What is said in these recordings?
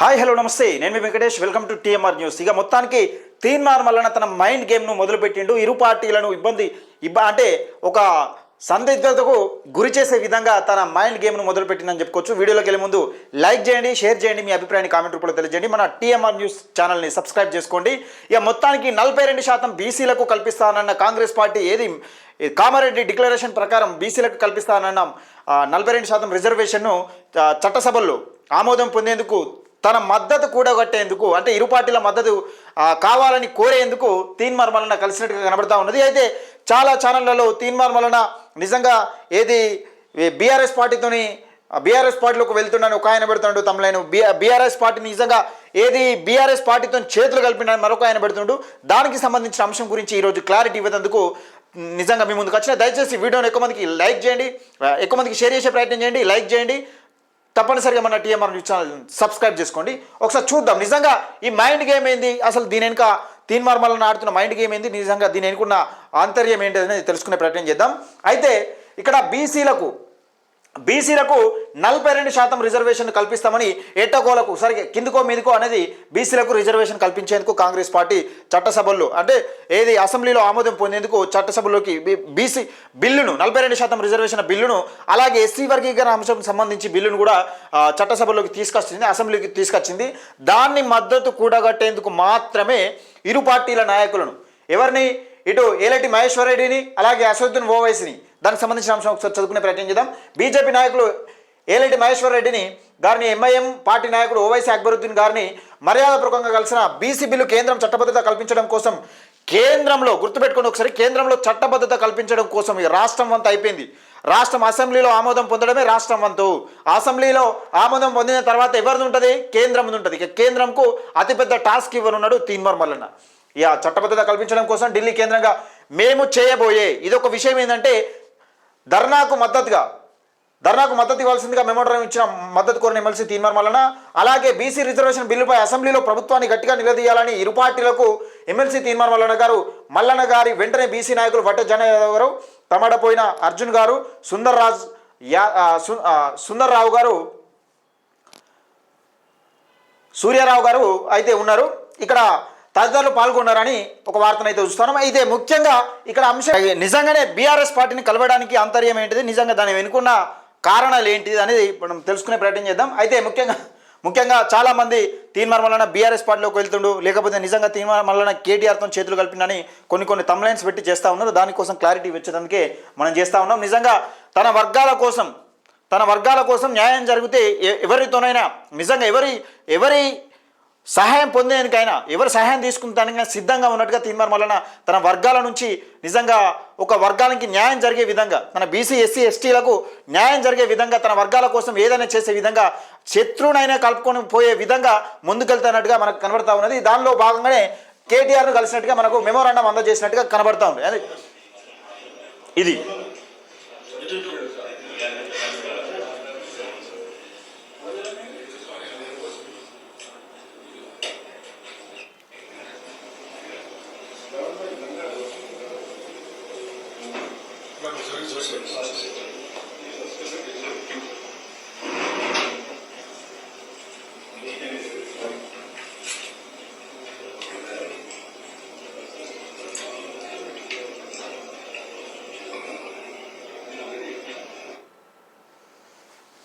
Hi hello నమస్తే. నేను మీ Venkatesh. Welcome to TMR news. ఇక మొత్తానికి తీన్మార్ మల్లన తన మైండ్ గేమ్ను మొదలుపెట్టిండు. ఇరు పార్టీలను ఇబ్బంది ఇబ్బ అంటే ఒక సందిగ్ధతకు గురి చేసే విధంగా తన మైండ్ గేమ్ను మొదలుపెట్టిందని చెప్పుకోవచ్చు. వీడియోలోకి వెళ్ళే ముందు లైక్ చేయండి షేర్ చేయండి మీ అభిప్రాయాన్ని కామెంట్ రూపంలో తెలియజేయండి. మన టీఎంఆర్ న్యూస్ ఛానల్ని సబ్స్క్రైబ్ చేసుకోండి. ఇక మొత్తానికి నలభై రెండు శాతం బీసీలకు కల్పిస్తానన్న కాంగ్రెస్ పార్టీ ఏది? కామారెడ్డి డిక్లరేషన్ ప్రకారం బీసీలకు కల్పిస్తానన్న. నలభై రెండు శాతం రిజర్వేషన్ను చట్టసభల్లో ఆమోదం పొందేందుకు తన మద్దతు కూడగట్టేందుకు అంటే ఇరు పార్టీల మద్దతు కావాలని కోరేందుకు తీన్మార్ మలన కలిసినట్టుగా కనబడతా ఉన్నది. అయితే చాలా ఛానళ్ళలో తీన్మార్ మలన నిజంగా ఏది బీఆర్ఎస్ పార్టీతోని బీఆర్ఎస్ పార్టీలోకి వెళ్తున్నాను ఒక ఆయన పెడుతున్నాడు తమలైన బీఆర్ఎస్ పార్టీ నిజంగా ఏది బీఆర్ఎస్ పార్టీతో చేతులు కలిపినాడు మరొక ఆయన పెడుతుండు. దానికి సంబంధించిన అంశం గురించి ఈరోజు క్లారిటీ ఇవ్వదందుకు నిజంగా మీ ముందుకు వచ్చిన. దయచేసి వీడియోని ఎక్కువ మందికి లైక్ చేయండి ఎక్కువ మందికి షేర్ చేసే ప్రయత్నం చేయండి లైక్ చేయండి. తప్పనిసరిగా మన టీఎంఆర్ న్యూస్ ఛానల్ సబ్స్క్రైబ్ చేసుకోండి. ఒకసారి చూద్దాం. నిజంగా ఈ మైండ్ గేమ్ ఏంది? అసలు దీని వెనుక తీన్మార్ ఆడుతున్న మైండ్ గేమ్ ఏంది? నిజంగా దీని వెనుకున్న ఆంతర్యం ఏంటి అనేది తెలుసుకునే ప్రయత్నం చేద్దాం. అయితే ఇక్కడ బీసీలకు బీసీలకు నలభై రెండు శాతం రిజర్వేషన్ కల్పిస్తామని ఎట్టగోలకు సరిగ్గా కిందకో మీదకో అనేది బీసీలకు రిజర్వేషన్ కల్పించేందుకు కాంగ్రెస్ పార్టీ చట్టసభల్లో అంటే ఏది అసెంబ్లీలో ఆమోదం పొందేందుకు చట్టసభలోకి బీసీ బిల్లును నలభై రెండు శాతం రిజర్వేషన్ బిల్లును అలాగే ఎస్సీ వర్గీకరణ అంశం సంబంధించి బిల్లును కూడా చట్టసభలోకి తీసుకొచ్చింది అసెంబ్లీకి తీసుకొచ్చింది. దాన్ని మద్దతు కూడగట్టేందుకు మాత్రమే ఇరు పార్టీల నాయకులను ఎవరిని? ఇటు ఏలటి మహేశ్వర రెడ్డిని అలాగే అసదుద్దీన్ ఓవైసీని దానికి సంబంధించిన అంశం ఒకసారి చదువుకునే ప్రయత్నం చేద్దాం. బీజేపీ నాయకులు ఏలటి మహేశ్వర్ రెడ్డిని గారిని ఎంఐఎం పార్టీ నాయకుడు ఓవైసీ అక్బరుద్దీన్ గారిని మర్యాదపూర్వకంగా కలిసిన బీసీ బిల్లు కేంద్రం చట్టబద్ధత కల్పించడం కోసం కేంద్రంలో గుర్తుపెట్టుకోండి ఒకసారి కేంద్రంలో చట్టబద్ధత కల్పించడం కోసం ఈ రాష్ట్రం వంత అయిపోయింది. రాష్ట్రం అసెంబ్లీలో ఆమోదం పొందడమే రాష్ట్రం వంతు. అసెంబ్లీలో ఆమోదం పొందిన తర్వాత ఎవరిది ఉంటుంది? కేంద్రం ఉంటుంది. ఇక కేంద్రంకు అతిపెద్ద టాస్క్ ఇవ్వనున్నాడు తీన్మర్ మల్లన్న. ఇక చట్టబద్ధత కల్పించడం కోసం ఢిల్లీ కేంద్రంగా మేము చేయబోయే ఇదొక విషయం ఏంటంటే ధర్నాకు మద్దతుగా ధర్నాకు మద్దతు ఇవ్వాల్సిందిగా మెమోటరం ఇచ్చిన మద్దతు కోరిన ఎమ్మెల్సీ తీన్మార్ మల్లన అలాగే బీసీ రిజర్వేషన్ బిల్లుపై అసెంబ్లీలో ప్రభుత్వాన్ని గట్టిగా నిలదీయాలని ఇరు పార్టీలకు ఎమ్మెల్సీ తీన్మార్ మల్లన గారు మల్లన్న గారి వెంటనే బీసీ నాయకులు వట్ట జన యాదవ్ గారు తమడపోయిన అర్జున్ గారు సుందర్ రాజ్ యా సుందర్ రావు గారు సూర్యారావు గారు అయితే ఉన్నారు. ఇక్కడ తదితరులు పాల్గొన్నారని ఒక వార్తను అయితే చూస్తున్నాం. అయితే ముఖ్యంగా ఇక్కడ అంశం నిజంగానే బీఆర్ఎస్ పార్టీని కలవడానికి ఆంతర్యం ఏంటిది? నిజంగా దాని వెనుకున్న కారణాలు ఏంటిది అనేది మనం తెలుసుకునే ప్రయత్నం చేద్దాం. అయితే ముఖ్యంగా ముఖ్యంగా చాలామంది తీన్మార్ మల్లన బీఆర్ఎస్ పార్టీలోకి వెళ్తుండు లేకపోతే నిజంగా తీన్మార్ మల్లన కేటీఆర్తో చేతులు కలిపినని కొన్ని కొన్ని తమ్లైన్స్ పెట్టి చేస్తూ ఉన్నారు. దానికోసం క్లారిటీ వచ్చేదానికే మనం చేస్తూ ఉన్నాం. నిజంగా తన వర్గాల కోసం తన వర్గాల కోసం న్యాయం జరిగితే ఎవరితోనైనా నిజంగా ఎవరి ఎవరి సహాయం పొందేందుకైనా ఎవరు సహాయం తీసుకుంటానికి సిద్ధంగా ఉన్నట్టుగా తీర్మానం వలన తన వర్గాల నుంచి నిజంగా ఒక వర్గానికి న్యాయం జరిగే విధంగా తన బీసీ ఎస్సీ ఎస్టీలకు న్యాయం జరిగే విధంగా తన వర్గాల కోసం ఏదైనా చేసే విధంగా శత్రువునైనా కలుపుకొని పోయే విధంగా ముందుకెళ్తున్నట్టుగా మనకు కనబడతా ఉన్నది. దానిలో భాగంగానే కేటీఆర్ను కలిసినట్టుగా మనకు మెమోరాండం అందజేసినట్టుగా కనబడతా ఉంది. అది ఇది.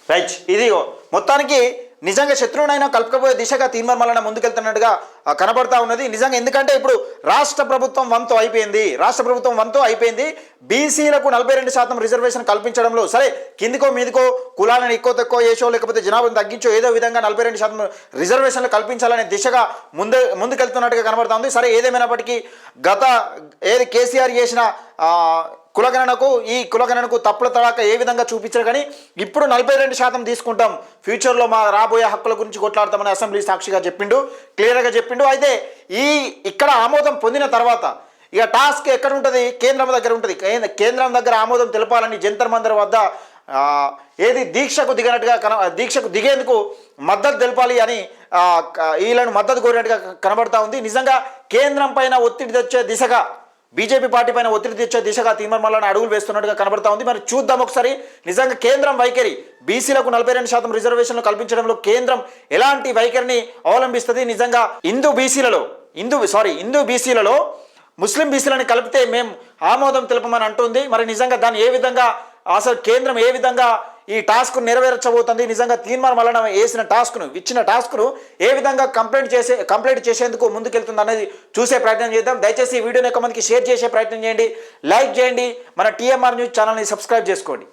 రైట్ ఇది మొత్తానికి నిజంగా శత్రువునైనా కలుపుకపోయే దిశగా తీర్మానం ముందుకెళ్తున్నట్టుగా కనబడతా ఉన్నది. నిజంగా ఎందుకంటే ఇప్పుడు రాష్ట్ర ప్రభుత్వం వంతు అయిపోయింది. రాష్ట్ర ప్రభుత్వం వంతు అయిపోయింది. బీసీలకు నలభై రెండు శాతం రిజర్వేషన్ కల్పించడంలో సరే కిందికో మీదికో కులాలను ఎక్కువ తక్కువ చేసో లేకపోతే జనాభాను తగ్గించో ఏదో విధంగా నలభై రెండు శాతం రిజర్వేషన్లు కల్పించాలనే దిశగా ముందే ముందుకెళ్తున్నట్టుగా కనబడతా ఉంది. సరే ఏదేమైనప్పటికీ గత ఏది కేసీఆర్ చేసిన కులగణనకు ఈ కులగణనకు తప్పుల తడాక ఏ విధంగా చూపించారు కానీ ఇప్పుడు నలభై రెండు శాతం తీసుకుంటాం. ఫ్యూచర్లో మా రాబోయే హక్కుల గురించి కొట్లాడతామని అసెంబ్లీ సాక్షిగా చెప్పిండు క్లియర్గా చెప్పిండు. అయితే ఈ ఇక్కడ ఆమోదం పొందిన తర్వాత ఇక టాస్క్ ఎక్కడ ఉంటుంది కేంద్రం దగ్గర ఉంటుంది. కేంద్రం దగ్గర ఆమోదం తెలపాలని జంతర్ మందర్ వద్ద ఏది దీక్షకు దిగినట్టుగా కన దీక్షకు దిగేందుకు మద్దతు తెలపాలి అని వీళ్ళను మద్దతు కోరినట్టుగా కనబడతా ఉంది. నిజంగా కేంద్రం పైన ఒత్తిడి తెచ్చే దిశగా బీజేపీ పార్టీ పైన ఒత్తిడి తెచ్చే దిశగా తీర్మానాలను అడుగులు వేస్తున్నట్టుగా కనబడతా ఉంది. మరి చూద్దాం ఒకసారి. నిజంగా కేంద్రం వైఖరి బీసీలకు నలభై రెండు శాతం రిజర్వేషన్లు కల్పించడంలో కేంద్రం ఎలాంటి వైఖరిని అవలంబిస్తుంది? నిజంగా హిందూ బీసీలలో హిందూ సారీ హిందూ బీసీలలో ముస్లిం బీసీలను కలిపితే మేము ఆమోదం తెలుపమని అంటుంది. మరి నిజంగా దాన్ని ఏ విధంగా అసలు కేంద్రం ఏ విధంగా ఈ టాస్క్ నెరవేర్చబోతుంది. నిజంగా తీర్మానం వలన వేసిన టాస్క్ను ఇచ్చిన టాస్క్ను ఏ విధంగా కంప్లైంట్ చేసే కంప్లైంట్ చేసేందుకు ముందుకెళ్తుంది అనేది చూసే ప్రయత్నం చేద్దాం. దయచేసి ఈ వీడియోని ఎక్కువ మందికి షేర్ చేసే ప్రయత్నం చేయండి. లైక్ చేయండి. మన టీఎంఆర్ న్యూస్ ఛానల్ని సబ్స్క్రైబ్ చేసుకోండి.